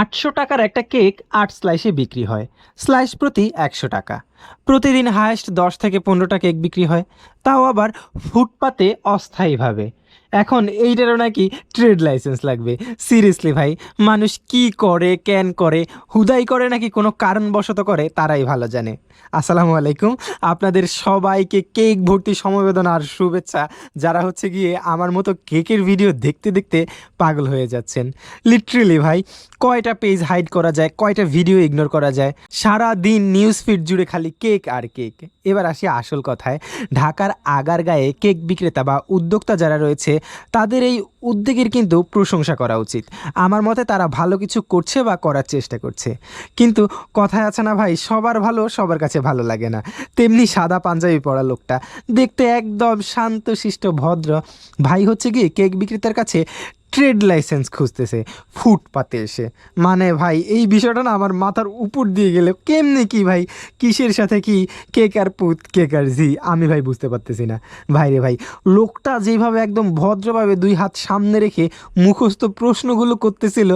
আটশো টাকার একটা কেক আট স্লাইসে বিক্রি হয়। স্লাইস প্রতি একশো টাকা। প্রতিদিন হায়েস্ট দশ থেকে পনেরোটা কেক বিক্রি হয়। তাও আবার ফুটপাতে অস্থায়ীভাবে। এখন এইটারও নাকি ট্রেড লাইসেন্স লাগবে। সিরিয়াসলি ভাই, মানুষ কি করে ক্যান করে, হুদাই করে নাকি কোনো কারণবশত করে, তারাই ভালো জানে। আসসালামু আলাইকুম। আপনাদের সবাইকে কেক ভর্তি সমবেদনা আর শুভেচ্ছা, যারা হচ্ছে গিয়ে আমার মতো কেকের ভিডিও দেখতে দেখতে পাগল হয়ে যাচ্ছেন। লিটারেলি ভাই, কয়টা পেজ হাইড করা যায়, কয়টা ভিডিও ইগনোর করা যায়? সারা দিন নিউজ ফিড জুড়ে খালি কেক আর কেক। এবার আসি আসল কথায়। ঢাকার আগার গায়ে কেক বিক্রেতা বা উদ্যোক্তা যারা রয়েছে তাদের এই উদ্যোগের কিন্তু প্রশংসা করা উচিত। আমার মতে তারা ভালো কিছু করছে বা করার চেষ্টা করছে। কিন্তু কথায় আছে না ভাই, সবার ভালো সবার কাছে ভালো লাগে না। তেমনি সাদা পাঞ্জাবি পরা লোকটা। দেখতে একদম শান্তশিষ্ট, ভদ্র। ভাই হচ্ছে কি, কেক বিক্রেতার কাছে ট্রেড লাইসেন্স খুঁজতেছে, ফুটপাতে এসে। মানে ভাই, এই বিষয়টা না আমার মাথার উপর দিয়ে গেলে কেমনে কি ভাই? কিসের সাথে কি? কেক আর পুত কেক আর জি আমি ভাই বুঝতে পারতেছি না। ভাই রে ভাই, লোকটা যেভাবে একদম ভদ্রভাবে দুই হাত সামনে রেখে মুখস্থ প্রশ্নগুলো করতেছিল,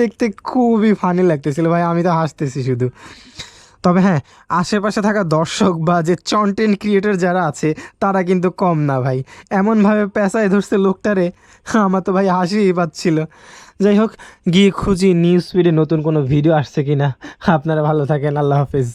দেখতে খুবই ফানি লাগতেছিল। ভাই, আমি তো হাসতেছি শুধু। তবে হ্যাঁ আশেপাশে থাকা দর্শক বা যে কন্টেন্ট ক্রিয়েটর যারা আছে, তারা কিন্তু কম না ভাই। এমনভাবে পেঁচায় ধরছে লোকটারে, আমার তো ভাই হাসিই পাচ্ছিল। যাই হোক, গিয়ে খুঁজি নিউজ ফিডে নতুন কোনো ভিডিও আসছে কি না আপনারা ভালো থাকেন, আল্লাহ হাফেজ।